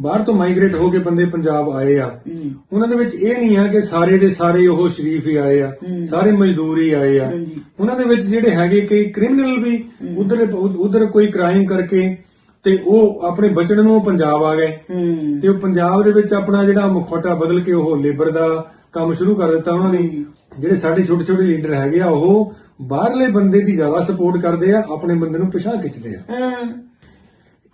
ਬਾਹਰ ਤੋਂ ਮਾਈਗ੍ਰੇਟ ਹੋ ਕੇ ਬੰਦੇ ਪੰਜਾਬ ਆਏ ਆ। ਉਹਨਾਂ ਦੇ ਵਿੱਚ ਇਹ ਨਹੀਂ ਆ ਕਿ ਸਾਰੇ ਦੇ ਸਾਰੇ ਉਹ ਸ਼ਰੀਫ ਹੀ ਆਏ ਆ। ਸਾਰੇ ਮਜ਼ਦੂਰ ਹੀ ਆਏ ਆ। ਉਹਨਾਂ ਦੇ ਵਿੱਚ ਜਿਹੜੇ ਹੈਗੇ ਕਈ ਕ੍ਰਿਮੀਨਲ ਵੀ ਉਧਰ ਉਧਰ ਕੋਈ ਕ੍ਰਾਈਮ ਕਰਕੇ ਤੇ ਉਹ ਆਪਣੇ ਬਚਣ ਨੂੰ ਪੰਜਾਬ ਆ ਗਏ। ਤੇ ਉਹ ਪੰਜਾਬ ਦੇ ਵਿੱਚ ਆਪਣਾ ਜਿਹੜਾ ਮੁਖੌਟਾ ਬਦਲ ਕੇ ਉਹ ਲੇਬਰ ਦਾ ਕੰਮ ਸ਼ੁਰੂ ਕਰ ਦਿੱਤਾ ਉਹਨਾਂ ਨੇ। ਜਿਹੜੇ ਸਾਡੇ ਛੋਟੇ ਛੋਟੇ ਲੀਡਰ ਹੈਗੇ ਆ ਉਹ ਬਾਹਰਲੇ ਬੰਦੇ ਦੀ ਜ਼ਿਆਦਾ ਸਪੋਰਟ ਕਰਦੇ ਆ ਆਪਣੇ ਬੰਦੇ ਨੂੰ ਪਿਛਾਂ ਖਿੱਚਦੇ ਆ।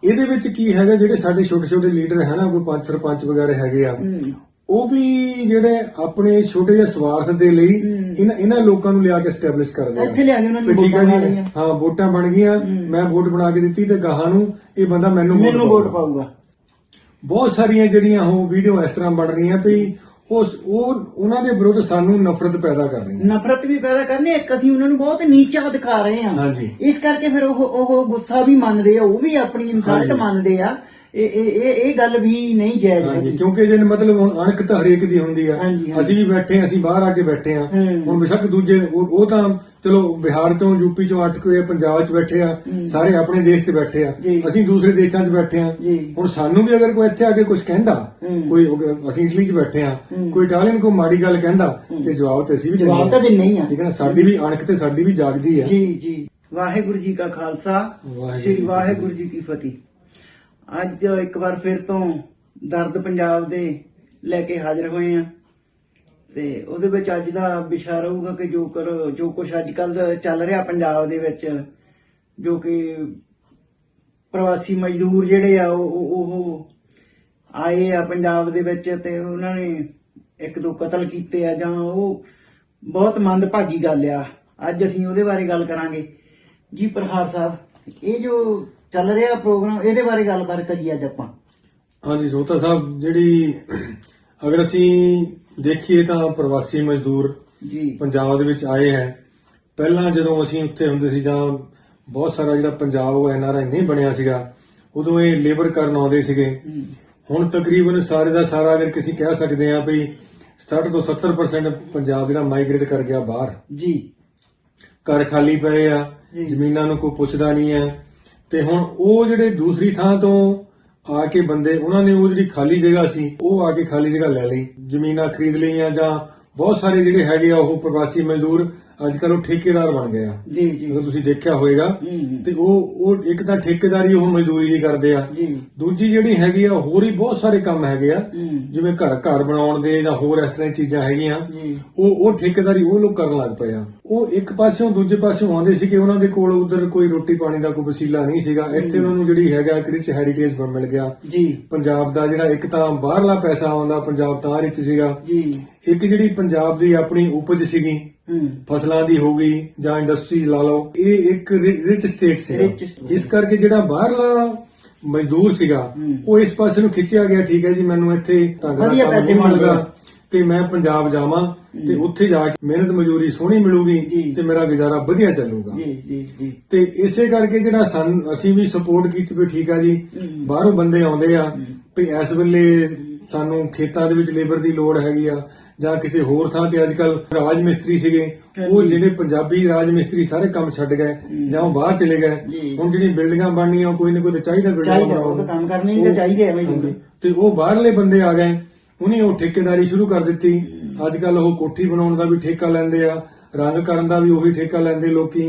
ਇਹਦੇ ਵਿੱਚ ਕੀ ਹੈਗਾ ਜਿਹੜੇ ਸਾਡੇ ਛੋਟੇ ਛੋਟੇ ਲੀਡਰ ਹੈ ਨਾ ਕੋਈ ਪੰਜ ਸਰਪੰਚ ਵਗੈਰਾ ਹੈਗੇ ਆ ਉਹ ਵੀ ਜਿਹੜੇ ਆਪਣੇ ਛੋਟੇ ਜਿਹੇ ਸਵਾਰਥ ਦੇ ਲਈ ਇਹਨਾਂ ਇਹਨਾਂ ਲੋਕਾਂ ਨੂੰ ਲਿਆ ਕੇ ਸਟੈਬਲਿਸ਼ ਕਰਦੇ ਆ। ਇੱਥੇ ਲਿਆ ਕੇ ਉਹਨਾਂ ਨੂੰ ਠੀਕ ਵੋਟਾਂ ਹੈ ਜੀ। ਹਾਂ ਵੋਟਾਂ ਬਣ ਗਈਆਂ ਮੈਂ ਵੋਟ ਬਣਾ ਕੇ ਦਿੱਤੀ ਤੇ ਗਾਹਾਂ ਨੂੰ ਇਹ ਬੰਦਾ ਮੈਨੂੰ। ਵੋਟ ਪਾਊਗਾ। ਬਹੁਤ ਸਾਰੀਆਂ ਜਿਹੜੀਆਂ ਉਹ ਵੀਡੀਓ ਇਸ ਤਰ੍ਹਾਂ ਬਣ ਰਹੀਆਂ ਵੀ ਉਸ ਉਹ ਉਹਨਾਂ ਦੇ ਵਿਰੁੱਧ ਸਾਨੂੰ ਨਫ਼ਰਤ ਪੈਦਾ ਕਰ ਰਹੀਆਂ ਨਫ਼ਰਤ ਵੀ ਪੈਦਾ ਕਰਨੀ ਇੱਕ ਅਸੀਂ ਉਹਨਾਂ ਨੂੰ ਬਹੁਤ ਨੀਚਾ ਦਿਖਾ ਰਹੇ ਹਾਂ। ਹਾਂਜੀ। ਇਸ ਕਰਕੇ ਫਿਰ ਉਹ ਉਹ ਗੁੱਸਾ ਵੀ ਮੰਨਦੇ ਆ ਉਹ ਵੀ ਆਪਣੀ ਇਨਸਲਟ ਮੰਨਦੇ ਆ। ਇਹ ਇਹ ਇਹ ਇਹ ਗੱਲ ਵੀ ਨਹੀਂ ਜਾਇਜ਼ ਹਾਂਜੀ ਹੈਗੀ। ਕਿਉਂਕਿ ਜੇ ਮਤਲਬ ਹੁਣ ਅਣਖ ਤਾਂ ਹਰੇਕ ਦੀ ਹੁੰਦੀ ਆ। ਹਾਂਜੀ, ਹਾਂਜੀ। ਅਸੀਂ ਵੀ ਬੈਠੇ ਅਸੀਂ ਬਾਹਰ ਆ ਕੇ ਬੈਠੇ ਆ ਹੂੰ। ਹੁਣ ਬੇਸ਼ੱਕ ਦੂਜੇ ਉਹ ਉਹ ਤਾਂ ਚਲੋ ਬਿਹਾਰ ਤੋਂ ਯੂਪੀ ਤੋਂ ਅਟਕ ਹੋਏ ਪੰਜਾਬ 'ਚ ਬੈਠੇ ਆ ਸਾਰੇ ਆਪਣੇ ਦੇਸ਼ 'ਚ ਬੈਠੇ ਆ। ਜੀ। ਅਸੀਂ ਦੂਸਰੇ ਦੇਸ਼ਾਂ 'ਚ ਬੈਠੇ ਆ ਜੀ। ਹੁਣ ਸਾਨੂੰ ਵੀ ਅਗਰ ਕੋਈ ਇੱਥੇ ਆ ਕੇ ਕੁਝ ਕਹਿੰਦਾ ਹੂੰ। ਕੋਈ ਅਸੀਂ ਇਟਲੀ 'ਚ ਬੈਠੇ ਆ ਕੋਈ ਇਟਾਲੀਅਨ ਕੋਈ ਮਾੜੀ ਗੱਲ ਕਹਿੰਦਾ ਤੇ ਜਵਾਬ ਤੇ ਅਸੀਂ ਵੀ ਜਵਾਬ ਦਿੰਦੇ ਤਾਂ। ਦਿੰਨੇ ਹੀ ਆ। ਠੀਕ ਹੈ ਨਾ? ਸਾਡੀ ਵੀ ਅਣਖ ਤੇ ਸਾਡੀ ਵੀ ਜਾਗਦੀ ਆ। ਜੀ ਜੀ। ਵਾਹਿਗੁਰੂ ਜੀ ਕਾ ਖਾਲਸਾ ਵਾਹਿਗੁਰੂ ਸ੍ਰੀ ਜੀ ਕੀ ਵਾਹਿਗੁਰੂ ਜੀ ਕੀ ਫਤਿਹ। ਅੱਜ ਇੱਕ ਵਾਰ ਫਿਰ ਤੋਂ ਦਰਦ ਪੰਜਾਬ ਦੇ ਲੈ ਕੇ ਹਾਜ਼ਰ ਹੋਏ ਆ। ਤੇ ਉਹਦੇ ਵਿੱਚ ਅੱਜ ਦਾ ਵਿਸ਼ਾ ਰਹੂਗਾ ਕਿ ਜੋ ਕਰ ਜੋ ਕੁਝ ਅੱਜ ਕੱਲ ਚੱਲ ਰਿਹਾ ਪੰਜਾਬ ਦੇ ਵਿੱਚ, ਜੋ ਕਿ ਪ੍ਰਵਾਸੀ ਮਜ਼ਦੂਰ ਜਿਹੜੇ ਆ, ਉਹ ਉਹ- ਉਹ ਆਏ ਆ ਪੰਜਾਬ ਦੇ ਵਿੱਚ ਤੇ ਉਹਨਾਂ ਨੇ ਇੱਕ ਦੋ ਕਤਲ ਕੀਤੇ ਆ ਜਾਂ ਉਹ ਬਹੁਤ ਮੰਦਭਾਗੀ ਗੱਲ ਆ। ਅੱਜ ਅਸੀਂ ਉਹਦੇ ਬਾਰੇ ਗੱਲ ਕਰਾਂਗੇ। ਜੀ ਪ੍ਰਹਾਰ ਸਾਹਿਬ, ਇਹ ਜੋ ਚੱਲ ਰਿਹਾ ਪ੍ਰੋਗਰਾਮ ਇਹਦੇ ਬਾਰੇ ਗੱਲਬਾਤ ਕਰੀਏ ਅੱਜ ਆਪਾਂ। ਹਾਂਜੀ ਸੋਤਾ ਸਾਹਿਬ ਜਿਹੜੀ ਅਗਰ ਅਸੀਂ ਦੇਖੀਏ ਤਾਂ ਪ੍ਰਵਾਸੀ ਮਜ਼ਦੂਰ ਜੀ। ਪੰਜਾਬ ਦੇ ਵਿੱਚ ਆਏ ਹੈ। ਪਹਿਲਾਂ ਜਦੋਂ ਅਸੀਂ ਉੱਥੇ ਹੁੰਦੇ ਸੀ ਜਾਂ ਬਹੁਤ ਸਾਰਾ ਜਿਹੜਾ ਪੰਜਾਬ ਉਹ ਐਨਆਰਆਈ ਨਹੀਂ ਬਣਿਆ ਸੀਗਾ ਉਦੋਂ ਇਹ ਲੇਬਰ ਕਰਨ ਆਉਂਦੇ ਸੀਗੇ। ਹੁਣ ਤਕਰੀਬਨ ਸਾਰੇ ਦਾ ਸਾਰਾ ਅਗਰ ਕਿਸੇ ਕਹਿ ਸਕਦੇ ਆ ਵੀ 60 ਤੋਂ 70% ਪੰਜਾਬ ਜਿਹੜਾ ਮਾਈਗ੍ਰੇਟ ਕਰ ਗਿਆ ਬਾਹਰ। ਜੀ। ਘਰ ਖਾਲੀ ਪਏ ਆ। ਜ਼ਮੀਨਾਂ ਨੂੰ ਕੋਈ ਪੁੱਛਦਾ ਨਹੀਂ ਹੈ। ਤੇ ਹੁਣ ਉਹ ਜਿਹੜੇ ਦੂਸਰੀ ਥਾਂ ਤੋਂ ਆ ਕੇ ਬੰਦੇ, ਉਹਨਾਂ ਨੇ ਉਹ ਜਿਹੜੀ ਖਾਲੀ ਜਗ੍ਹਾ ਸੀ, ਉਹ ਆ ਕੇ ਖਾਲੀ ਜਗ੍ਹਾ ਲੈ ਲਈ, ਜ਼ਮੀਨਾਂ ਖਰੀਦ ਲਈਆਂ ਜਾਂ ਬਹੁਤ ਸਾਰੇ ਜਿਹੜੇ ਹੈਗੇ ਆ ਉਹ ਪ੍ਰਵਾਸੀ ਮਜ਼ਦੂਰ ਅੱਜ ਕੱਲ ਉਹ ਠੇਕੇਦਾਰ ਬਣ ਗਏ ਆ। ਜੀ ਜੀ। ਅਗਰ ਤੁਸੀਂ ਦੇਖਿਆ ਹੋਵੇਗਾ ਤੇ ਉਹ ਉਹ ਇੱਕ ਤਾਂ ਠੇਕੇਦਾਰੀ ਉਹ ਮਜ਼ਦੂਰੀ ਦੀ ਕਰਦੇ ਆ। ਜੀ। ਦੂਜੀ ਜਿਹੜੀ ਹੈਗੀ ਆ ਹੋਰ ਹੀ ਬਹੁਤ ਸਾਰੇ ਕੰਮ ਹੈਗੇ ਆ। ਜਿਵੇਂ ਘਰ ਘਰ ਬਣਾਉਣ ਦੇ ਜਾਂ ਹੋਰ ਇਸ ਤਰ੍ਹਾਂ ਚੀਜ਼ਾਂ ਹੈਗੀਆਂ। ਉਹ ਉਹ ਠੇਕੇਦਾਰੀ ਉਹ ਲੋਕ ਕਰਨ ਲੱਗ ਪਏ ਆ। ਉਹ ਇੱਕ ਪਾਸਿਓਂ ਦੂਜੇ ਪਾਸਿਓਂ ਆਉਂਦੇ ਸੀ ਕਿ ਉਹਨਾਂ ਦੇ ਕੋਲ ਉਧਰ ਕੋਈ ਰੋਟੀ ਪਾਣੀ ਦਾ ਕੋਈ ਵਸੀਲਾ ਨਹੀਂ ਸੀਗਾ। ਇੱਥੇ ਉਹਨਾਂ ਨੂੰ ਜਿਹੜੀ ਹੈਗਾ ਇੱਕ ਰਿਚ ਹੈਰੀਟੇਜ ਮਿਲ ਗਿਆ। ਜੀ। ਪੰਜਾਬ ਦਾ ਜਿਹੜਾ ਇੱਕ ਤਾਂ ਬਾਹਰਲਾ ਪੈਸਾ ਆਉਂਦਾ ਪੰਜਾਬ ਤਾਂ ਰਿਚ ਸੀਗਾ। ਜੀ। ਇੱਕ ਜਿਹੜੀ ਪੰਜਾਬ ਦੀ ਆਪਣੀ ਉਪਜ ਸੀਗੀ ਫਸਲਾਂ ਦੀ ਹੋ ਗਈ ਜਾਂ ਇੰਡਸਟਰੀ ਲਾ ਲਓ ਇਹ ਇੱਕ ਰਿਚ ਸਟੇਟ ਸੀ। ਇਸ ਕਰਕੇ ਜਿਹੜਾ ਬਾਹਰਲਾ ਮਜ਼ਦੂਰ ਸੀਗਾ। ਉਹ ਇਸ ਪਾਸੇ ਨੂੰ ਖਿੱਚਿਆ ਗਿਆ ਠੀਕ ਹੈ ਜੀ ਮੈਨੂੰ ਇੱਥੇ ਵਧੀਆ ਪੈਸੇ ਮਿਲਦੇ। ਤੇ ਮੈਂ ਪੰਜਾਬ ਜਾਵਾਂ ਤੇ ਉੱਥੇ ਜਾ ਕੇ ਮਿਹਨਤ ਮਜ਼ਦੂਰੀ ਸੋਹਣੀ ਮਿਲੂਗੀ। ਤੇ ਮੇਰਾ ਗੁਜ਼ਾਰਾ ਵਧੀਆ ਚੱਲੂਗਾ ਜੀ ਜੀ ਜੀ ਤੇ ਇਸੇ ਕਰਕੇ ਜਿਹੜਾ ਸਨ ਅਸੀਂ ਵੀ ਸਪੋਰਟ ਕੀਤੀ ਵੀ ਠੀਕ ਆ ਜੀ ਬਾਹਰੋਂ ਬੰਦੇ ਆਉਂਦੇ ਆ ਵੀ ਇਸ ਵੇਲੇ ਸਾਨੂੰ ਖੇਤਾਂ ਦੇ ਵਿੱਚ ਲੇਬਰ ਦੀ ਲੋੜ ਹੈਗੀ ਆ ਜਾਂ ਕਿਸੇ ਹੋਰ ਥਾਂ ਤੇ ਅੱਜਕੱਲ ਰਾਜ ਮਿਸਤਰੀ ਸੀਗੇ ਉਹ। ਜਿਹੜੇ ਪੰਜਾਬੀ ਰਾਜ ਮਿਸਤਰੀ ਸਾਰੇ ਕੰਮ ਛੱਡ ਗਏ ਜਾਂ ਉਹ ਬਾਹਰ ਚਲੇ ਗਏ। ਹੁਣ ਜਿਹੜੀਆਂ ਬਿਲਡਿੰਗਾਂ ਬਣਨੀਆਂ ਕੋਈ ਨਾ ਕੋਈ ਤਾਂ ਚਾਹੀਦਾ ਬਿਲਡਿੰਗ ਤਾਂ ਕੰਮ ਕਰਨੇ ਨਹੀਂ ਤਾਂ ਚਾਹੀਦੇ ਐਵੇਂ ਹੀ ਤੇ ਉਹ ਬਾਹਰਲੇ ਬੰਦੇ ਆ ਗਏ ਉਹਨੇ ਉਹ ਠੇਕੇਦਾਰੀ ਸ਼ੁਰੂ ਕਰ ਦਿੱਤੀ। ਅੱਜਕੱਲ ਉਹ ਕੋਠੀ ਬਣਾਉਣ ਦਾ ਵੀ ਠੇਕਾ ਲੈਂਦੇ ਆ ਰੰਗ ਕਰਨ ਦਾ ਵੀ ਉਹੀ ਠੇਕਾ ਲੈਂਦੇ ਲੋਕੀ।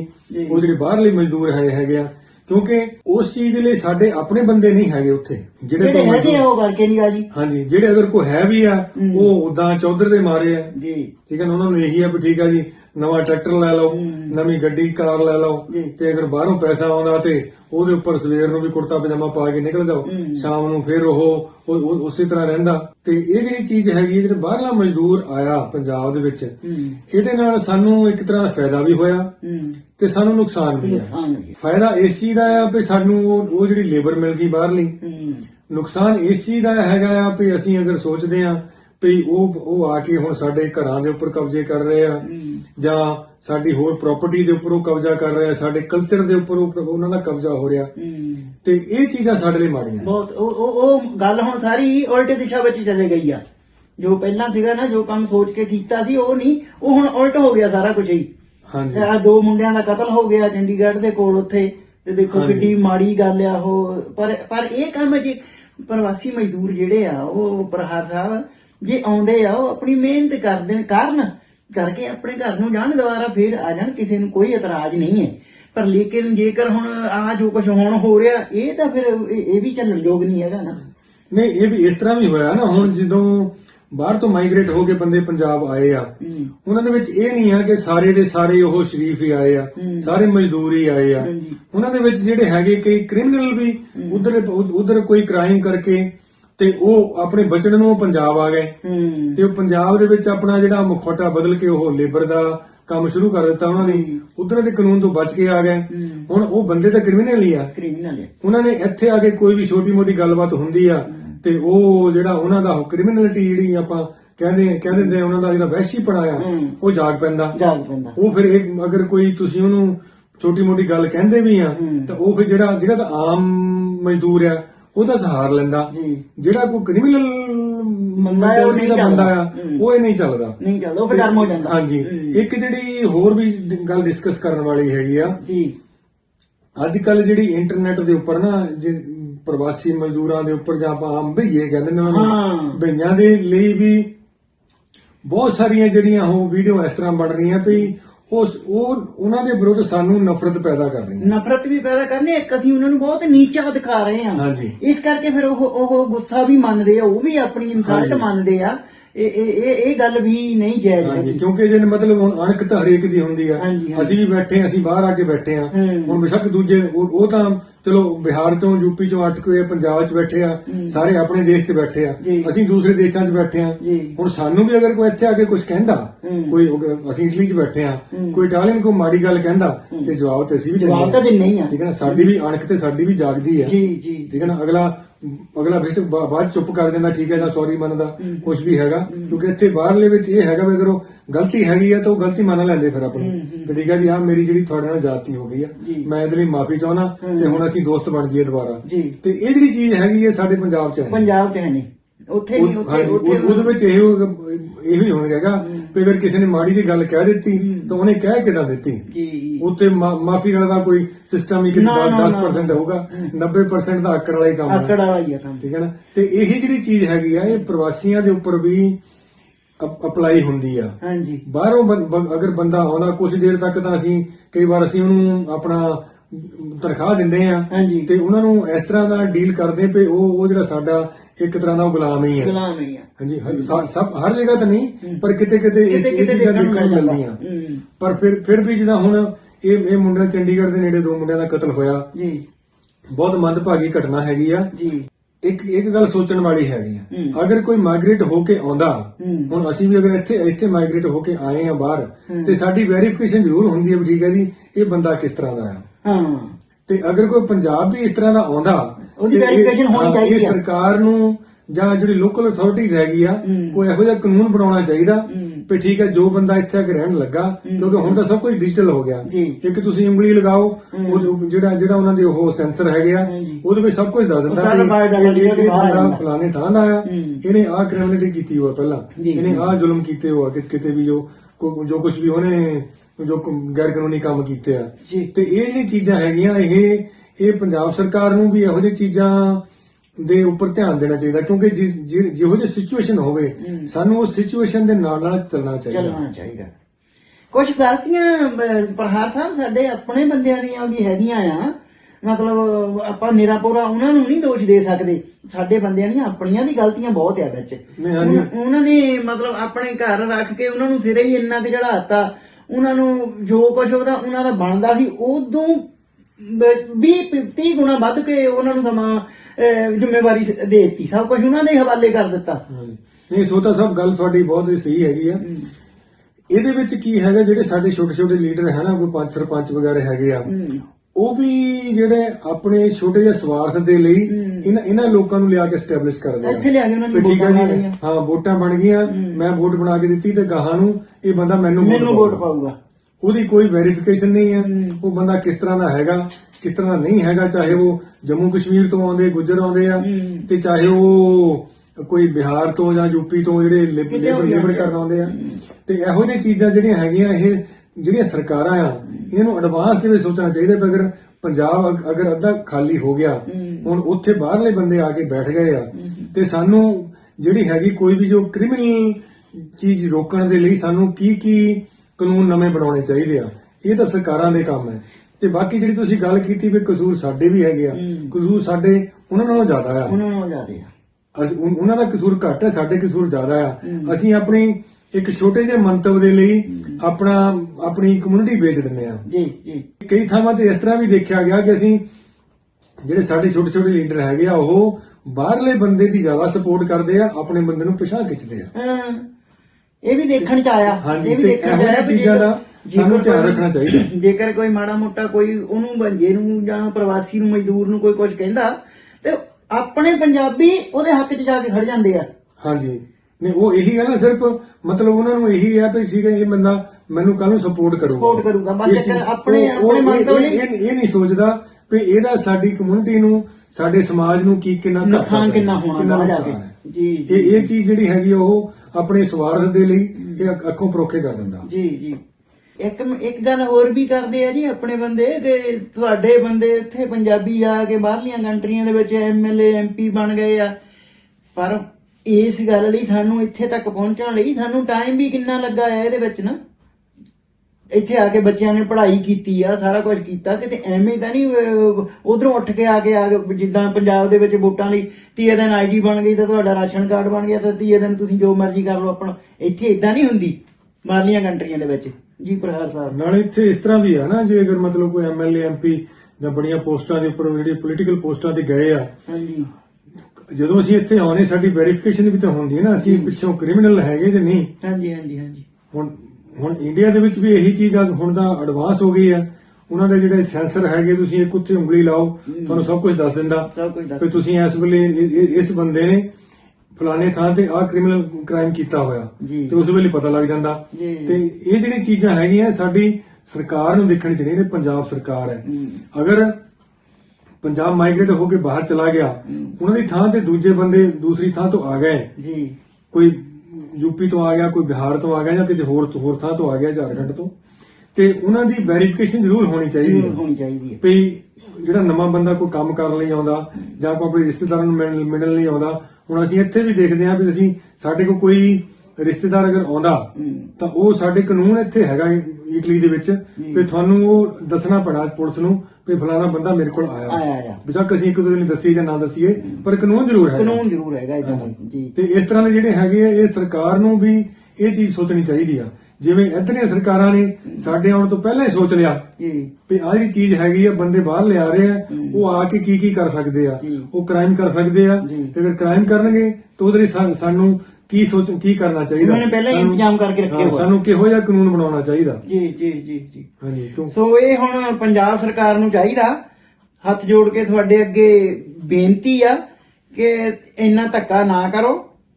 ਉਹ ਜਿਹੜੇ ਬਾਹਰਲੇ ਮਜ਼ਦੂਰ ਹੈ ਹੈਗੇ ਆ ਕਿਉਂਕਿ ਉਸ ਚੀਜ਼ ਦੇ ਲਈ ਸਾਡੇ ਆਪਣੇ ਬੰਦੇ ਨਹੀਂ ਹੈਗੇ ਉੱਥੇ ਜਿਹੜੇ ਕੋਈ ਹੈਗੇ ਆ ਉਹ ਕਰਕੇ ਨਹੀਂ ਰਾਜੀ। ਹਾਂਜੀ ਜਿਹੜੇ ਅਗਰ ਕੋਈ ਹੈ ਵੀ ਆ ਉਹ ਉਦਾਂ ਚੌਧਰ ਦੇ ਮਾਰੇ ਆ। ਜੀ। ਠੀਕ ਹੈ ਨਾ ਉਹਨਾਂ ਨੂੰ ਇਹੀ ਆ ਵੀ ਠੀਕ ਆ ਜੀ ਨਵਾਂ ਟਰੈਕਟਰ ਲੈ ਲਓ ਨਵੀਂ ਗੱਡੀ ਕਾਰ ਲੈ ਲਓ। ਤੇ ਅਗਰ ਬਾਹਰੋਂ ਪੈਸਾ ਆਉਂਦਾ ਤੇ ਉਹਦੇ ਉੱਪਰ ਸਵੇਰ ਨੂੰ ਵੀ ਕੁੜਤਾ ਪਜਾਮਾ ਪਾ ਕੇ ਨਿਕਲ ਜਾਓ। ਸ਼ਾਮ ਨੂੰ ਫਿਰ ਉਹ ਉਸੇ ਤਰ੍ਹਾਂ ਰਹਿੰਦਾ। ਤੇ ਇਹ ਜਿਹੜੀ ਚੀਜ਼ ਹੈਗੀ ਜਿਹੜਾ ਬਾਹਰਲਾ ਮਜ਼ਦੂਰ ਆਇਆ ਪੰਜਾਬ ਦੇ ਵਿੱਚ ਇਹਦੇ ਨਾਲ ਸਾਨੂੰ ਇੱਕ ਤਰ੍ਹਾਂ ਫਾਇਦਾ ਵੀ ਹੋਇਆ ਤੇ ਸਾਨੂੰ ਨੁਕਸਾਨ ਵੀ ਆ ਫਾਇਦਾ ਇਸ ਚੀਜ਼ ਦਾ ਆ ਵੀ ਸਾਨੂੰ ਉਹ ਜਿਹੜੀ ਲੇਬਰ ਮਿਲ ਗਈ ਬਾਹਰਲੀ। ਨੁਕਸਾਨ ਇਸ ਚੀਜ਼ ਦਾ ਹੈਗਾ ਆ ਵੀ ਅਸੀਂ ਅਗਰ ਸੋਚਦੇ ਆ ਵੀ ਉਹ ਉਹ ਆ ਕੇ ਹੁਣ ਸਾਡੇ ਘਰਾਂ ਦੇ ਉੱਪਰ ਕਬਜ਼ੇ ਕਰ ਰਹੇ ਆ। ਜਾਂ ਸਾਡੀ ਹੋਰ ਪ੍ਰਾਪਰਟੀ ਦੇ ਉੱਪਰ ਉਹ ਕਬਜ਼ਾ ਕਰ ਰਹੇ ਆ ਸਾਡੇ ਕਲਚਰ ਦੇ ਉੱਪਰ ਉਹ ਉਹਨਾਂ ਦਾ ਕਬਜ਼ਾ ਹੋ ਰਿਹਾ। ਤੇ ਇਹ ਚੀਜ਼ਾਂ ਸਾਡੇ ਲਈ ਮਾੜੀਆਂ ਬਹੁਤ ਉਹ ਉਹ ਗੱਲ ਹੁਣ ਸਾਰੀ ਉਲਟ ਦਿਸ਼ਾ ਵਿੱਚ ਚਲੇ ਗਈ ਆ। ਜੋ ਪਹਿਲਾਂ ਸੀਗਾ ਨਾ ਜੋ ਕੰਮ ਸੋਚ ਕੇ ਕੀਤਾ ਸੀ ਉਹ ਨਹੀਂ ਉਹ ਹੁਣ ਉਲਟ ਹੋ ਗਿਆ ਸਾਰਾ ਕੁਝ ਹੀ। ਹਾਂਜੀ। ਆ ਦੋ ਮੁੰਡਿਆਂ ਦਾ ਕਤਲ ਹੋ ਗਿਆ ਚੰਡੀਗੜ੍ਹ ਦੇ ਕੋਲ ਉੱਥੇ। ਤੇ ਦੇਖੋ। ਕਿੱਡੀ ਮਾੜੀ ਗੱਲ ਆ ਉਹ। ਪਰ ਪਰ ਇਹ ਕੰਮ ਜੀ ਪ੍ਰਵਾਸੀ ਮਜ਼ਦੂਰ ਜਿਹੜੇ ਆ ਉਹ ਪ੍ਰਹਾਰ ਸਾਹਿਬ ਜੇ ਆਉਂਦੇ ਆ ਉਹ ਆਪਣੀ ਮਿਹਨਤ ਕਰਦੇ ਨੇ ਕਾਰਨ ਕਰਕੇ ਆਪਣੇ ਘਰ ਨੂੰ ਜਾਣ ਦੁਬਾਰਾ ਫੇਰ ਆ ਜਾਣ ਕਿਸੇ ਨੂੰ ਕੋਈ ਇਤਰਾਜ਼ ਨਹੀਂ ਹੈ। ਪਰ ਲੇਕਿਨ ਜੇਕਰ ਹੁਣ ਆ ਜੋ ਕੁਝ ਹੁਣ ਹੋ ਰਿਹਾ ਇਹ ਤਾਂ ਫਿਰ ਇਹ ਵੀ ਚੱਲਣ ਯੋਗ ਨਹੀਂ ਹੈਗਾ ਨਾ। ਨਹੀਂ ਇਹ ਵੀ ਇਸ ਤਰ੍ਹਾਂ ਵੀ ਹੋਇਆ ਨਾ ਹੁਣ ਜਦੋਂ ਬਾਹਰ ਤੋਂ ਮਾਈਗ੍ਰੇਟ ਹੋ ਕੇ ਬੰਦੇ ਪੰਜਾਬ ਆਏ ਆ ਉਹਨਾਂ ਦੇ ਵਿੱਚ ਇਹ ਨਹੀਂ ਆ ਕਿ ਸਾਰੇ ਦੇ ਸਾਰੇ ਉਹ ਸ਼ਰੀਫ ਹੀ ਆਏ ਆ। ਸਾਰੇ ਮਜ਼ਦੂਰ ਹੀ ਆਏ ਆ। ਉਹਨਾਂ ਦੇ ਵਿੱਚ ਜਿਹੜੇ ਹੈਗੇ ਕਈ ਕ੍ਰਿਮੀਨਲ ਵੀ ਉਧਰ ਉਧਰ ਕੋਈ ਕ੍ਰਾਈਮ ਕਰਕੇ ਤੇ ਉਹ ਆਪਣੇ ਬਚਣ ਨੂੰ ਉਹ ਪੰਜਾਬ ਆ ਗਏ। ਹੂੰ। ਤੇ ਉਹ ਪੰਜਾਬ ਦੇ ਵਿੱਚ ਆਪਣਾ ਜਿਹੜਾ ਮੁਖੌਟਾ ਬਦਲ ਕੇ ਉਹ ਲੇਬਰ ਦਾ ਕੰਮ ਸ਼ੁਰੂ ਕਰ ਦਿੱਤਾ ਉਹਨਾਂ ਨੇ। ਉਧਰ ਦੇ ਕਾਨੂੰਨ ਤੋਂ ਬਚ ਕੇ ਆ ਗਏ। ਹੁਣ ਉਹ ਬੰਦੇ ਤਾਂ ਕ੍ਰਿਮੀਨਲ ਹੀ ਆ। ਕ੍ਰਿਮੀਨਲ ਹੈ ਉਹਨਾਂ ਨੇ ਇੱਥੇ ਆ ਕੇ ਕੋਈ ਵੀ ਛੋਟੀ ਮੋਟੀ ਗੱਲਬਾਤ ਹੁੰਦੀ ਆ ਤੇ ਉਹ ਜਿਹੜਾ ਉਹਨਾਂ ਦਾ ਕ੍ਰਿਮੀਨਲਿਟੀ ਜਿਹੜੀ ਆਪਾਂ ਕਹਿੰਦੇ ਕਹਿੰਦੇ ਨੇ ਉਹਨਾਂ ਦਾ ਜਿਹੜਾ ਵਹਿਸ਼ੀਪਣਾ ਆ ਹੂੰ। ਉਹ ਜਾਗ ਪੈਂਦਾ। ਜਾਗ ਪੈਂਦਾ। ਉਹ ਫਿਰ ਇੱਕ ਅਗਰ ਕੋਈ ਤੁਸੀਂ ਉਹਨੂੰ ਛੋਟੀ ਮੋਟੀ ਗੱਲ ਕਹਿੰਦੇ ਵੀ ਆ। ਤਾਂ ਉਹ ਫਿਰ ਜਿਹੜਾ ਜਿਹੜਾ ਤਾਂ ਆਮ ਮਜ਼ਦੂਰ ਆ ਉਹਦਾ ਸਹਾਰ ਲੈਂਦਾ। ਜਿਹੜਾ ਕੋਈ ਕ੍ਰਿਮੀਨਲ ਨਹੀਂ ਦਾ ਬੰਦਾ ਆ। ਉਹ ਇਹ ਨਹੀਂ ਚੱਲਦਾ। ਨਹੀਂ ਚੱਲਦਾ ਉਹ ਫਿਰ ਗਰਮ ਹੋ ਜਾਂਦਾ। ਹਾਂਜੀ। ਹੂੰ। ਇੱਕ ਜਿਹੜੀ ਹੋਰ ਵੀ ਗੱਲ ਡਿਸਕਸ ਕਰਨ ਵਾਲੀ ਹੈਗੀ ਆ। ਜੀ। ਅੱਜ ਕੱਲ ਜਿਹੜੀ ਇੰਟਰਨੈਟ ਦੇ ਉੱਪਰ ਨਾ ਜੇ ਪ੍ਰਵਾਸੀ ਮਜ਼ਦੂਰਾਂ ਦੇ ਉੱਪਰ ਜਾਂ ਆਪਾਂ ਆਮ ਭਈਏ ਕਹਿੰਦੇ ਨੇ ਉਹਨਾਂ ਭਈਆਂ ਦੇ ਲਈ ਵੀ ਬਹੁਤ ਸਾਰੀਆਂ ਜਿਹੜੀਆਂ ਉਹ ਵੀਡੀਓ ਇਸ ਤਰ੍ਹਾਂ ਬਣ ਰਹੀਆਂ ਵੀ ਉਸ ਉਹ ਉਹਨਾਂ ਦੇ ਵਿਰੁੱਧ ਸਾਨੂੰ ਨਫ਼ਰਤ ਪੈਦਾ ਕਰ ਰਹੀਆਂ ਨਫ਼ਰਤ ਵੀ ਪੈਦਾ ਕਰਨੀ ਇੱਕ ਅਸੀਂ ਉਹਨਾਂ ਨੂੰ ਬਹੁਤ ਨੀਚਾ ਦਿਖਾ ਰਹੇ ਹਾਂ ਹਾਂਜੀ। ਇਸ ਕਰਕੇ ਫਿਰ ਉਹ ਉਹ ਗੁੱਸਾ ਵੀ ਮੰਨਦੇ ਆ ਉਹ ਵੀ ਆਪਣੀ ਇਨਸਲਟ। ਮੰਨਦੇ ਆ ਇਹ ਇਹ ਇਹ ਇਹ ਗੱਲ ਵੀ ਨਹੀਂ ਜਾਇਜ਼ ਹਾਂਜੀ ਹੈਗੀ। ਕਿਉਂਕਿ ਜੇ ਮਤਲਬ ਹੁਣ ਅਣਖ ਤਾਂ ਹਰੇਕ ਦੀ ਹੁੰਦੀ ਆ। ਹਾਂਜੀ, ਹਾਂਜੀ। ਅਸੀਂ ਵੀ ਬੈਠੇ ਹਾਂ, ਅਸੀਂ ਬਾਹਰ ਆ ਕੇ ਬੈਠੇ ਆ ਹੂੰ। ਹੁਣ ਬੇਸ਼ੱਕ ਦੂਜੇ ਉਹ ਉਹ ਤਾਂ ਚਲੋ ਬਿਹਾਰ ਤੋਂ ਯੂਪੀ ਤੋਂ ਅਟਕ ਹੋਏ ਪੰਜਾਬ 'ਚ ਬੈਠੇ ਆ ਸਾਰੇ ਆਪਣੇ ਦੇਸ਼ 'ਚ ਬੈਠੇ ਆ। ਜੀ। ਅਸੀਂ ਦੂਸਰੇ ਦੇਸ਼ਾਂ 'ਚ ਬੈਠੇ ਆ ਜੀ। ਹੁਣ ਸਾਨੂੰ ਵੀ ਅਗਰ ਕੋਈ ਇੱਥੇ ਆ ਕੇ ਕੁਝ ਕਹਿੰਦਾ ਹੂੰ। ਕੋਈ ਅਸੀਂ ਇਟਲੀ 'ਚ ਬੈਠੇ ਆ ਕੋਈ ਇਟਾਲੀਅਨ ਕੋਈ ਮਾੜੀ ਗੱਲ ਕਹਿੰਦਾ ਤੇ ਜਵਾਬ ਤੇ ਅਸੀਂ ਵੀ ਜਵਾਬ ਦਿੰਦੇ ਤਾਂ ਦਿੰਨੇ ਹੀ ਆ। ਠੀਕ ਹੈ ਨਾ? ਸਾਡੀ ਵੀ ਅਣਖ ਤੇ ਸਾਡੀ ਵੀ ਜਾਗਦੀ ਹੈ। ਜੀ ਜੀ। ਠੀਕ ਹੈ ਨਾ? ਅਗਲਾ ਅਗਲਾ ਬੇਸ਼ੱਕ ਬਾਅਦ ਚੁੱਪ ਕਰ ਜਾਂਦਾ ਠੀਕ ਹੈ ਜਾਂ ਸੌਰੀ ਮੰਨਦਾ ਕੁਝ ਵੀ ਹੈਗਾ। ਕਿਉਂਕਿ ਇੱਥੇ ਬਾਹਰਲੇ ਵਿੱਚ ਇਹ ਹੈਗਾ ਵੀ ਅਗਰ ਉਹ ਗਲਤੀ ਹੈਗੀ ਹੈ ਤਾਂ ਉਹ ਗਲਤੀ ਮੰਨ ਲੈਂਦੇ ਫਿਰ ਆਪਣੀ। ਕਿ ਠੀਕ ਹੈ ਜੀ ਹਾਂ ਮੇਰੀ ਜਿਹੜੀ ਤੁਹਾਡੇ ਨਾਲ ਜਾਤੀ ਹੋ ਗਈ ਆ। ਮੈਂ ਇਹਦੇ ਲਈ ਮਾਫੀ ਚਾਹਣਾ ਤੇ ਹੁਣ ਅਸੀਂ ਦੋਸਤ ਬਣ ਜਾਈਏ ਦੁਬਾਰਾ। ਤੇ ਇਹ ਜਿਹੜੀ ਚੀਜ਼ ਹੈਗੀ ਹੈ ਸਾਡੇ ਪੰਜਾਬ 'ਚ ਹੈ ਪੰਜਾਬ ਚ ਹੈ ਨਹੀਂ ਉੱਥੇ ਨਹੀਂ ਉੱਥੇ ਹਾਂਜੀ, ਉੱਥੇ ਉਹ- ਉਹਦੇ ਵਿੱਚ ਇਹੋ ਇਹੋ ਹੀ ਹੋਣਾ ਹੈਗਾ ਵੀ ਅਗਰ ਕਿਸੇ ਨੇ ਮਾੜੀ ਜੀ ਗੱਲ ਕਹਿ ਦਿੱਤੀ ਤਾਂ ਉਹਨੇ ਕਹਿ ਕਿਦਾਂ ਦਿੱਤੀ। ਜੀ। ਉੱਤੇ ਮਾਫੀ ਵਾਲਾ ਦਾ ਕੋਈ ਸਿਸਟਮ ਹੀ ਕਿ ਨਾ, ਨਾ, 10% ਹੋਊਗਾ। 90% ਦਾ ਆਕੜ ਵਾਲਾ ਹੀ ਕੰਮ ਹੈ। ਆਕੜ ਵਾਲਾ ਹੀ ਆ ਕੰਮ। ਠੀਕ ਹੈ ਨਾ? ਤੇ ਇਹੀ ਜਿਹੜੀ ਚੀਜ਼ ਹੈਗੀ ਆ ਇਹ ਪ੍ਰਵਾਸੀਆਂ ਦੇ ਉੱਪਰ ਵੀ ਅਪਲਾਈ ਹੁੰਦੀ ਆ। ਹਾਂਜੀ। ਬਾਹਰੋਂ ਬੰ- ਬੰ- ਅਗਰ ਬੰਦਾ ਆਉਂਦਾ ਕੁਝ ਦੇਰ ਤੱਕ ਤਾਂ ਅਸੀਂ ਕਈ ਵਾਰ ਅਸੀਂ ਉਹਨੂੰ ਆਪਣਾ ਤਨਖਾਹ ਦਿੰਦੇ ਆ ਹਾਂਜੀ। ਤੇ ਉਹਨਾਂ ਨੂੰ ਇਸ ਤਰ੍ਹਾਂ ਨਾਲ ਡੀਲ ਕਰਦੇ ਪਏ ਉਹ ਉਹ ਜਿਹੜਾ ਸਾਡਾ ਇੱਕ ਤਰ੍ਹਾਂ ਦਾ ਉਹ ਗੁਲਾਮ ਹੀ ਹੈ ਗੁਲਾਮ ਹੀ ਆ। ਹਾਂਜੀ ਹਰ- ਸਭ ਹਰ ਜਗ੍ਹਾ ਤਾਂ ਨਹੀਂ ਪਰ ਕਿਤੇ ਕਿਤੇ ਇਸ ਕਿਤੇ ਇਹ ਕਿਤੇ ਚੀਜ਼ਾਂ ਦੇਖਣ ਨੂੰ ਦੇਖਣ ਨੂੰ ਮਿਲ ਜਾਂਦਾ ਮਿਲਦੀਆਂ ਹੂੰ, ਪਰ ਫਿਰ ਫਿਰ ਵੀ ਜਿੱਦਾਂ ਹੁਣ ਇਹ ਇਹ ਮੁੰਡਾ ਚੰਡੀਗੜ੍ਹ ਦੇ ਨੇੜੇ ਦੋ ਮੁੰਡਿਆਂ ਦਾ ਕਤਲ ਹੋਇਆ। ਜੀ। ਬਹੁਤ ਮੰਦਭਾਗੀ ਘਟਨਾ ਹੈਗੀ ਆ। ਜੀ। ਇੱਕ ਇੱਕ ਗੱਲ ਸੋਚਣ ਵਾਲੀ ਹੈਗੀ ਆ। ਅਗਰ ਕੋਈ ਮਾਈਗ੍ਰੇਟ ਹੋ ਕੇ ਆਉਂਦਾ ਹੂੰ। ਹੁਣ ਅਸੀਂ ਵੀ ਅਗਰ ਇੱਥੇ ਇੱਥੇ ਮਾਈਗ੍ਰੇਟ ਹੋ ਕੇ ਆਏ ਆ ਬਾਹਰ ਤੇ ਸਾਡੀ ਵੈਰੀਫਿਕੇਸ਼ਨ ਜ਼ਰੂਰ ਹੁੰਦੀ ਹੈ ਵੀ ਠੀਕ ਹੈ ਜੀ ਇਹ ਬੰਦਾ ਕਿਸ ਤਰ੍ਹਾਂ ਦਾ ਆ। ਹਾਂ। ਤੇ ਅਗਰ ਕੋਈ ਪੰਜਾਬ ਵੀ ਇਸ ਤਰ੍ਹਾਂ ਦਾ ਆਉਂਦਾ ਉਹਦੀ verification ਹੋਣੀ ਹਾਂ, ਚਾਹੀਦੀ ਆ। ਸਰਕਾਰ ਨੂੰ ਜਾਂ ਜਿਹੜੀ ਲੋਕਲ ਅਥਾਰਟੀਜ਼ ਹੈਗੀ ਆ ਕੋਈ ਇਹੋ ਜਿਹਾ ਕਾਨੂੰਨ ਬਣਾਉਣਾ ਚਾਹੀਦਾ ਵੀ ਠੀਕ ਹੈ ਜੋ ਬੰਦਾ ਇੱਥੇ ਆ ਕੇ ਰਹਿਣ ਲੱਗਾ ਕਿਉਂਕਿ ਹੁਣ ਤਾਂ ਸਭ ਕੁਝ ਡਿਜੀਟਲ ਹੋ ਗਿਆ। ਇੱਕ ਤੁਸੀਂ ਉਂਗਲੀ ਲਗਾਓ ਉਹ ਜਿਹੜਾ ਜਿਹੜਾ ਉਹਨਾਂ ਦੇ ਉਹ ਸੈਂਸਰ ਹੈਗੇ ਆ। ਉਹਦੇ ਵਿੱਚ ਸਭ ਕੁਝ ਦੱਸ ਦਿੰਦਾ। ਫਲਾਣੇ ਥਾਂ ਦਾ ਆ ਇਹਨੇ ਆਹ ਕ੍ਰਿਮੀਨਲਿਟੀ ਕੀਤੀ ਹੋਆ ਪਹਿਲਾਂ ਇਹਨੇ ਆਹ ਜ਼ੁਲਮ ਕੀਤੇ ਹੋਆ ਕਿਤੇ ਵੀ ਜੋ ਜੋ ਕੁਝ ਵੀ ਉਹਨੇ ਜੋ ਗੈਰ ਕਾਨੂੰਨੀ ਕੰਮ ਕੀਤੇ ਆ। ਜੀ। ਤੇ ਇਹ ਜਿਹੜੀਆਂ ਚੀਜ਼ਾਂ ਹੈਗੀਆਂ ਇਹ ਇਹ ਪੰਜਾਬ ਸਰਕਾਰ ਨੂੰ ਵੀ ਇਹੋ ਜਿਹੀ ਚੀਜ਼ਾਂ ਦੇ ਉੱਪਰ ਧਿਆਨ ਦੇਣਾ ਚਾਹੀਦਾ ਕਿਉਂਕਿ ਜਿਸ- ਜਿ- ਜਿਹੋ ਜਿਹੀ ਸਿਚੁਏਸ਼ਨ ਹੋਵੇ ਸਾਨੂੰ ਉਸ ਸਿਚੁਏਸ਼ਨ ਦੇ ਨਾਲ ਨਾਲ ਚੱਲਣਾ ਚਾਹੀਦਾ। ਚੱਲਣਾ ਚਾਹੀਦਾ। ਕੁਝ ਗਲਤੀਆਂ ਪ੍ਰਹਾਰ ਸਾਹਿਬ ਸਾਡੇ ਆਪਣੇ ਬੰਦਿਆਂ ਦੀਆਂ ਵੀ ਹੈਗੀਆਂ ਆ। ਮਤਲਬ ਆਪਾਂ ਨਿਰਾਪੋਰਾ ਉਹਨਾਂ ਨੂੰ ਨਹੀਂ ਦੋਸ਼ ਦੇ ਸਕਦੇ। ਸਾਡੇ ਬੰਦਿਆਂ ਦੀਆਂ ਆਪਣੀਆਂ ਵੀ ਗਲਤੀਆਂ ਬਹੁਤ ਆ ਵਿੱਚ। ਨਹੀਂ, ਹਾਂਜੀ। ਉਹਨਾਂ- ਉਹਨਾਂ ਨੇ ਮਤਲਬ ਆਪਣੇ ਘਰ ਰੱਖ ਕੇ ਉਹਨਾਂ ਨੂੰ ਸਿਰੇ ਹੀ ਇੰਨਾ ਕਿ ਚੜਾਤਾ ਉਹਨਾਂ ਨੂੰ ਜੋ ਕੁਝ ਉਹਦਾ ਉਹਨਾਂ ਦਾ ਬਣਦਾ ਸੀ ਉਦੋਂ 20 30 ਗੁਣਾ ਵੱਧ ਕੇ ਉਹਨਾਂ ਨੂੰ ਸਮਾਂ ਜ਼ਿੰਮੇਵਾਰੀ ਦੇ ਦਿੱਤੀ। ਸਭ ਕੁਝ ਉਹਨਾਂ ਦੇ ਹਵਾਲੇ ਕਰ ਦਿੱਤਾ। ਨਹੀਂ ਸੋਤਾ ਸਾਹਿਬ ਗੱਲ ਤੁਹਾਡੀ ਬਹੁਤ ਹੀ ਸਹੀ ਹੈਗੀ ਆ। ਇਹਦੇ ਵਿੱਚ ਕੀ ਹੈਗਾ ਜਿਹੜੇ ਸਾਡੇ ਛੋਟੇ ਛੋਟੇ ਲੀਡਰ ਹੈ ਨਾ ਕੋਈ ਪੰਜ ਸਰਪੰਚ ਵਗੈਰਾ ਹੈਗੇ ਆ ਉਹ ਵੀ ਜਿਹੜੇ ਆਪਣੇ ਛੋਟੇ ਜਿਹੇ ਸਵਾਰਥ ਦੇ ਲਈ ਇਹਨਾਂ ਇਹਨਾਂ ਲੋਕਾਂ ਨੂੰ ਲਿਆ ਕੇ ਸਟੈਬਲਿਸ਼ ਕਰਦੇ ਆ। ਇੱਥੇ ਲਿਆ ਕੇ ਉਹਨਾਂ ਨੂੰ ਠੀਕ ਹੈ ਵੋਟਾਂ ਜੀ। ਹਾਂ ਵੋਟਾਂ ਬਣ ਗਈਆਂ। ਮੈਂ ਵੋਟ ਬਣਾ ਕੇ ਦਿੱਤੀ ਤੇ ਗਾਹਾਂ ਨੂੰ ਇਹ ਬੰਦਾ ਮੈਨੂੰ ਮੈਨੂੰ ਵੋਟ ਪਾਊਗਾ। ਉਹਦੀ ਕੋਈ ਵੈਰੀਫਿਕੇਸ਼ਨ ਨਹੀਂ ਹੈ। ਉਹ ਬੰਦਾ ਕਿਸ ਤਰ੍ਹਾਂ ਦਾ ਹੈਗਾ ਕਿਸ ਤਰ੍ਹਾਂ ਦਾ ਨਹੀਂ ਹੈਗਾ ਚਾਹੇ ਉਹ ਜੰਮੂ ਕਸ਼ਮੀਰ ਤੋਂ ਆਉਂਦੇ ਗੁੱਜਰ ਆਉਂਦੇ ਆ ਤੇ ਚਾਹੇ ਉਹ ਕੋਈ ਬਿਹਾਰ ਤੋਂ ਜਾਂ ਯੂਪੀ ਤੋਂ ਜਿਹੜੇ ਲੇਬਰ। ਕਰਨ ਆਉਂਦੇ ਆ। ਤੇ ਇਹੋ ਜਿਹੀ ਚੀਜ਼ਾਂ ਜਿਹੜੀਆਂ ਹੈਗੀਆਂ ਇਹ ਜਿਹੜੀਆਂ ਸਰਕਾਰਾਂ ਆ ਇਹਨਾਂ ਨੂੰ ਐਡਵਾਂਸ ਦੇ ਵਿੱਚ ਸੋਚਣਾ ਚਾਹੀਦਾ ਵੀ ਅਗਰ ਪੰਜਾਬ ਅਗ- ਅਗਰ ਅੱਧਾ ਖਾਲੀ ਹੋ ਗਿਆ। ਹੁਣ ਉੱਥੇ ਬਾਹਰਲੇ ਬੰਦੇ ਆ ਕੇ ਬੈਠ ਗਏ ਆ ਤੇ ਸਾਨੂੰ ਜਿਹੜੀ ਹੈਗੀ ਕੋਈ ਵੀ ਜੋ ਕ੍ਰਿਮੀਨਲ ਚੀਜ਼ ਰੋਕਣ ਦੇ ਲਈ ਸਾਨੂੰ ਕੀ ਕੀ ਕਾਨੂੰਨ ਨਵੇਂ ਬਣਾਉਣੇ ਚਾਹੀਦੇ ਆ ਇਹ ਤਾਂ ਸਰਕਾਰਾਂ ਦੇ ਕੰਮ ਹੈ। ਤੇ ਬਾਕੀ ਜਿਹੜੀ ਤੁਸੀਂ ਗੱਲ ਕੀਤੀ ਵੀ ਕਸੂਰ ਸਾਡੇ ਵੀ ਹੈਗੇ ਆ। ਕਸੂਰ ਸਾਡੇ ਉਹਨਾਂ ਨਾਲੋਂ ਜ਼ਿਆਦਾ ਆ। ਉਹਨਾਂ ਨੂੰ ਜਾਦੇ ਆ। ਅਸੀਂ ਉਨ- ਉਹਨਾਂ ਦਾ ਕਸੂਰ ਘੱਟ ਹੈ ਸਾਡੇ ਕਸੂਰ ਜ਼ਿਆਦਾ ਆ। ਅਸੀਂ ਆਪਣੀ ਇੱਕ ਛੋਟੇ ਜਿਹੇ ਮੰਤਵ ਦੇ ਲਈ ਆਪਣਾ ਆਪਣੀ ਕਮਿਊਨਿਟੀ ਵੇਚ ਦਿੰਦੇ ਆ ਜੀ ਜੀ। ਕਈ ਥਾਵਾਂ ਤੇ ਇਸ ਤਰ੍ਹਾਂ ਵੀ ਦੇਖਿਆ ਗਿਆ ਕਿ ਅਸੀਂ ਜਿਹੜੇ ਸਾਡੇ ਛੋਟੇ ਛੋਟੇ ਲੀਡਰ ਹੈਗੇ ਆ ਉਹ ਬਾਹਰਲੇ ਬੰਦੇ ਦੀ ਜ਼ਿਆਦਾ ਸਪੋਰਟ ਕਰਦੇ ਆ ਆਪਣੇ ਬੰਦੇ ਨੂੰ ਪਿਛਾਂ ਖਿੱਚਦੇ ਆ। ਇਹ ਵੀ ਦੇਖਣ ਚ ਆਇਆ। ਇਹ ਵੀ ਦੇਖਣ ਚ ਆਇਆ ਚੀਜ਼ਾਂ ਦਾ ਸਾਨੂੰ ਧਿਆਨ ਰੱਖਣਾ ਚਾਹੀਦਾ। ਜੇਕਰ ਕੋਈ ਮਾੜਾ ਮੋਟਾ ਕੋਈ ਉਹਨੂੰ ਬੰਜੇ ਨੂੰ ਜਾਂ ਪ੍ਰਵਾਸੀ ਨੂੰ ਮਜ਼ਦੂਰ ਨੂੰ ਕੋਈ ਕੁਝ ਕਹਿੰਦਾ ਤੇ ਆਪਣੇ ਪੰਜਾਬੀ ਉਹਦੇ ਹੱਕ 'ਚ ਜਾ ਕੇ ਖੜ ਜਾਂਦੇ ਆ। ਹਾਂਜੀ। ਨਹੀਂ ਉਹ ਇਹੀ ਹੈ ਨਾ ਸਿਰਫ ਮਤਲਬ ਉਹਨਾਂ ਨੂੰ ਇਹੀ ਹੈ ਵੀ ਸੀਗਾ ਇਹ ਬੰਦਾ ਮੈਨੂੰ ਕੱਲ ਨੂੰ ਸਪੋਰਟ ਕਰੂਗਾ। Support ਕਰੂਗਾ, ਬਸ ਇੱਕ ਆਪਣੇ- ਆਪਣੇ ਮਨ ਤੋਂ ਨਹੀਂ- ਇਹ ਨਹੀਂ ਸੋਚਦਾ ਵੀ ਇਹਦਾ ਸਾਡੀ ਕਮਿਊਨਿਟੀ ਨੂੰ ਸਾਡੇ ਸਮਾਜ ਨੂੰ ਕੀ ਕਿੰਨਾ ਨੁਕਸਾਨ ਕਿੰਨਾ ਹੋਣਾ ਬਾਹਰ ਜਾ। ਜੀ, ਜੀ, ਇਹ ਇਹ ਚੀਜ਼ ਜਿਹੜੀ ਹੈਗੀ ਆ ਉਹ ਆਪਣੇ ਸਵਾਰਥ ਦੇ ਲਈ ਇਹ ਅੱਖ- ਅੱਖੋਂ ਪਰੋਖੇ ਕਰ ਦਿੰਦਾ। ਜੀ ਜੀ। ਇੱਕ ਇੱਕ ਗੱਲ ਹੋਰ ਵੀ ਕਰਦੇ ਆ ਜੀ ਆਪਣੇ ਬੰਦੇ ਤੇ ਤੁਹਾਡੇ ਬੰਦੇ ਇੱਥੇ ਪੰਜਾਬੀ ਆ ਕੇ ਬਾਹਰਲੀਆਂ ਕੰਟਰੀਆਂ ਦੇ ਵਿੱਚ ਐਮਐਲਏ ਐਮਪੀ ਬਣ ਗਏ ਆ। ਪਰ ਇਸ ਗੱਲ ਲਈ ਸਾਨੂੰ ਇੱਥੇ ਤੱਕ ਪਹੁੰਚਣ ਲਈ ਸਾਨੂੰ ਟਾਈਮ ਵੀ ਕਿੰਨਾ ਲੱਗਾ ਹੈ ਇਹਦੇ ਵਿੱਚ ਨਾ। ਇੱਥੇ ਆ ਕੇ ਬੱਚਿਆਂ ਨੇ ਪੜ੍ਹਾਈ ਕੀਤੀ ਆ ਸਾਰਾ ਕੁਝ ਕੀਤਾ। ਕਿਤੇ ਐਵੇਂ ਤਾਂ ਨਹੀਂ ਉਧਰੋਂ ਉੱਠ ਕੇ ਆ ਕੇ ਆ ਜਿੱਦਾਂ ਪੰਜਾਬ ਦੇ ਵਿੱਚ ਵੋਟਾਂ ਲਈ ਤੀਏ ਦਿਨ ਆਈਡੀ ਬਣ ਗਈ ਤਾਂ ਤੁਹਾਡਾ ਰਾਸ਼ਨ ਕਾਰਡ ਬਣ ਗਿਆ ਤਾਂ ਤੀਏ ਦਿਨ ਤੁਸੀਂ ਜੋ ਮਰਜ਼ੀ ਕਰ ਲਓ ਆਪਣਾ। ਇੱਥੇ ਇਦਾਂ ਨਹੀਂ ਹੁੰਦੀ ਮਾਰਲੀਆਂ ਕੰਟਰੀਆਂ ਦੇ ਵਿੱਚ। ਜੀ ਪ੍ਰਹਾਰ ਸਾਹਿਬ। ਨਾਲੇ ਇੱਥੇ ਇਸ ਤਰ੍ਹਾਂ ਵੀ ਆ ਨਾ ਜੇ ਅਗਰ ਮਤਲਬ ਕੋਈ ਐਮਐਲਏ ਐਮਪੀ ਜਾਂ ਬੜੀਆਂ ਪੋਸਟਾਂ ਦੇ ਉੱਪਰ ਜਿਹੜੇ ਪੋਲੀਟੀਕਲ ਪੋਸਟਾਂ ਤੇ ਗਏ ਆ ਹਾਂਜੀ। ਜਦੋਂ ਅਸੀਂ ਇੱਥੇ ਆਉਣੇ ਸਾਡੀ ਵੈਰੀਫਿਕੇਸ਼ਨ ਵੀ ਤਾਂ ਹੁੰਦੀ ਹੈ ਨਾ ਅਸੀਂ ਪਿੱਛੋਂ ਕ੍ਰਿਮੀਨਲ ਹੈਗੇ ਜਾਂ ਨਹੀਂ? ਹਾਂਜੀ ਹਾਂਜੀ ਹਾਂਜੀ। ਹੁਣ ਹੁਣ ਇੰਡੀਆ ਦੇ ਵਿੱਚ ਵੀ ਇਹੀ ਚੀਜ਼ ਆ ਹੁਣ ਤਾਂ ਐਡਵਾਂਸ ਹੋ ਗਈ ਹੈ ਉਹਨਾਂ ਦੇ ਜਿਹੜੇ ਸੈਂਸਰ ਹੈਗੇ ਤੁਸੀਂ ਇੱਕ ਉੱਥੇ ਉਂਗਲੀ ਲਾਓ ਤੁਹਾਨੂੰ ਸਭ ਕੁਝ ਦੱਸ ਦਿੰਦਾ। ਸਭ ਕੁਝ ਦੱਸ ਕਿ ਤੁਸੀਂ ਇਸ ਵੇਲੇ ਇਸ ਬੰਦੇ ਨੇ ਫਲਾਣੇ ਥਾਂ ਤੇ ਆਹ ਕ੍ਰਿਮੀਨਲ ਕ੍ਰਾਈਮ ਕੀਤਾ ਹੋਇਆ। ਤੇ ਉਸ ਵੇਲੇ ਪਤਾ ਲੱਗ ਜਾਂਦਾ। ਤੇ ਇਹ ਜਿਹੜੀ ਚੀਜ਼ਾਂ ਹੈਗੀਆਂ ਸਾਡੀ ਸਰਕਾਰ ਨੂੰ ਦੇਖਣੀ ਚਾਹੀਦੀ ਹੈ ਪੰਜਾਬ ਸਰਕਾਰ ਹੂੰ। ਅਗਰ ਪੰਜਾਬ ਮਾਈਗ੍ਰੇਟ ਹੋ ਕੇ ਬਾਹਰ ਚਲਾ ਗਿਆ ਉਹਨਾਂ ਦੀ ਥਾਂ ਤੇ ਦੂਜੇ ਬੰਦੇ ਦੂਸਰੀ ਥਾਂ ਤੋਂ ਆ ਗਏ। ਜੀ। ਕੋਈ ਯੂਪੀ ਤੋਂ ਆ ਗਿਆ ਕੋਈ ਬਿਹਾਰ ਤੋਂ ਆ ਗਿਆ ਜਾਂ ਕਿਸੇ ਹੋਰ ਹੋਰ ਥਾਂ ਤੋਂ ਆ ਗਿਆ ਝਾਰਖੰਡ ਤੋਂ। ਤੇ ਉਹਨਾਂ ਦੀ ਵੈਰੀਫਿਕੇਸ਼ਨ ਜ਼ਰੂਰ ਹੋਣੀ ਚਾਹੀਦੀ ਹੈ। ਹੋਣੀ ਚਾਹੀਦੀ ਹੈ। ਵੀ ਜਿਹੜਾ ਨਵਾਂ ਬੰਦਾ ਕੋਈ ਕੰਮ ਕਰਨ ਲਈ ਆਉਂਦਾ ਜਾਂ ਕੋਈ ਆਪਣੇ ਰਿਸ਼ਤੇਦਾਰਾਂ ਨੂੰ ਮਿਲਣ ਮਿਲਣ ਲਈ ਆਉਂਦਾ ਹੁਣ ਅਸੀਂ ਇੱਥੇ ਵੀ ਦੇਖਦੇ ਹਾਂ ਵੀ ਅਸੀਂ ਸਾਡੇ ਕੋਲ ਕੋਈ ਰਿਸ਼ਤੇਦਾਰ ਅਗਰ ਆਉਂਦਾ। ਤਾਂ ਉਹ ਸਾਡੇ ਕਾਨੂੰਨ ਇੱਥੇ ਹੈਗਾ ਇਟਲੀ ਦੇ ਵਿੱਚ ਵੀ ਤੁਹਾਨੂੰ ਉਹ ਦੱਸਣਾ ਪੈਣਾ ਪੁਲਿਸ ਨੂੰ ਵੀ ਫਲਾਣਾ ਬੰਦਾ ਮੇਰੇ ਕੋਲ ਆਇਆ। ਆਇਆ ਆਇਆ। ਬੇਸ਼ੱਕ ਅਸੀਂ ਇੱਕ ਦੂਜੇ ਨੂੰ ਦੱਸੀਏ ਜਾਂ ਨਾ ਦੱਸੀਏ ਪਰ ਕਾਨੂੰਨ ਜ਼ਰੂਰ ਹੈ ਕਾਨੂੰਨ ਜ਼ਰੂਰ ਹੈਗਾ ਇਦਾਂ ਜੀ। ਤੇ ਇਸ ਤਰ੍ਹਾਂ ਦੇ ਜਿਹੜੇ ਹੈਗੇ ਆ ਇਹ ਸਰਕਾਰ ਨੂੰ ਵੀ ਇਹ ਚੀਜ਼ ਸੋਚਣੀ ਚਾਹੀਦੀ ਆ। ਜਿਵੇਂ ਇੱਧਰਲੀਆਂ ਸਰਕਾਰਾਂ ਨੇ ਸਾਡੇ ਆਉਣ ਤੋਂ ਪਹਿਲਾਂ ਹੀ ਸੋਚ ਲਿਆ ਜੀ। ਵੀ ਆਹ ਜਿਹੜੀ ਚੀਜ਼ ਹੈਗੀ ਆ ਬੰਦੇ ਬਾਹਰ ਲਿਆ ਰਹੇ ਆ ਉਹ ਆ ਕੇ ਕੀ ਕੀ ਕਰ ਸਕਦੇ ਆ। ਉਹ ਕ੍ਰਾਈਮ ਕਰ ਸਕਦੇ ਆ। ਤੇ ਅਗਰ ਕ੍ਰਾਈਮ ਕਰਨਗੇ ਤਾਂ ਉਹਦੇ ਲਈ ਸਾਨੂੰ ਕੀ ਸੋਚ ਕੀ ਕਰਨਾ ਚਾਹੀਦਾ? ਉਹਨਾਂ ਨੇ ਪਹਿਲਾਂ ਹੀ ਸਾਨੂੰ- ਇੰਤਜ਼ਾਮ ਕਰਕੇ ਰੱਖੇ ਹਾਂ, ਹੋਏ। ਸਾਨੂੰ ਕਿਹੋ ਜਿਹਾ ਕਾਨੂੰਨ ਬਣਾਉਣਾ ਚਾਹੀਦਾ? ਜੀ ਜੀ ਜੀ ਜੀ। ਹਾਂਜੀ ਕਿਉਂ? ਸੋ ਇਹ ਹੁਣ ਪੰਜਾਬ ਸਰਕਾਰ ਨੂੰ ਚਾਹੀਦਾ ਹੱਥ ਜੋੜ ਕੇ ਤੁਹਾਡੇ ਅੱਗੇ ਬੇਨਤੀ ਆ ਕਿ ਇੰਨਾ ਧੱਕਾ ਨਾ ਕਰੋ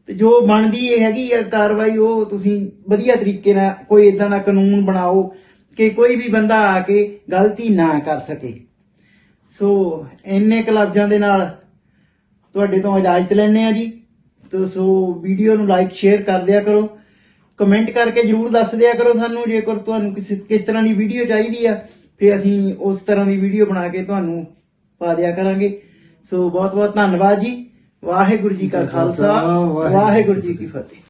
ਤੇ ਜੋ ਬਣਦੀ ਇਹ ਹੈਗੀ ਆ ਕਾਰਵਾਈ ਉਹ ਤੁਸੀਂ ਵਧੀਆ ਤਰੀਕੇ ਨਾਲ ਕੋਈ ਇਦਾਂ ਦਾ ਕਾਨੂੰਨ ਬਣਾਓ ਕਿ ਕੋਈ ਵੀ ਬੰਦਾ ਆ ਕੇ ਗਲਤੀ ਨਾ ਕਰ ਸਕੇ। ਸੋ ਇੰਨੇ ਕੁ ਲਫ਼ਜ਼ਾਂ ਦੇ ਨਾਲ ਤੁਹਾਡੇ ਤੋਂ ਇਜਾਜ਼ਤ ਲੈਣੇ ਆ ਜੀ। ਤੋ ਸੋ ਵੀਡੀਓ ਨੂੰ ਲਾਈਕ ਸ਼ੇਅਰ ਕਰ ਦਿਆ ਕਰੋ। ਕਮੈਂਟ ਕਰਕੇ ਜਰੂਰ ਦੱਸ ਦਿਆ ਕਰੋ ਸਾਨੂੰ ਜੇਕਰ ਤੁਹਾਨੂੰ ਕਿਸ ਕਿਸ ਤਰ੍ਹਾਂ ਦੀ ਵੀਡੀਓ ਚਾਹੀਦੀ ਆ ਫਿਰ ਅਸੀਂ ਉਸ ਤਰ੍ਹਾਂ ਦੀ ਵੀਡੀਓ ਬਣਾ ਕੇ ਤੁਹਾਨੂੰ ਪਾ ਦਿਆ ਕਰਾਂਗੇ। ਸੋ ਬਹੁਤ ਬਹੁਤ ਧੰਨਵਾਦ ਜੀ। ਵਾਹਿਗੁਰੂ ਜੀ ਕਾ ਖਾਲਸਾ ਵਾਹਿਗੁਰੂ ਜੀ ਕੀ ਫਤਿਹ।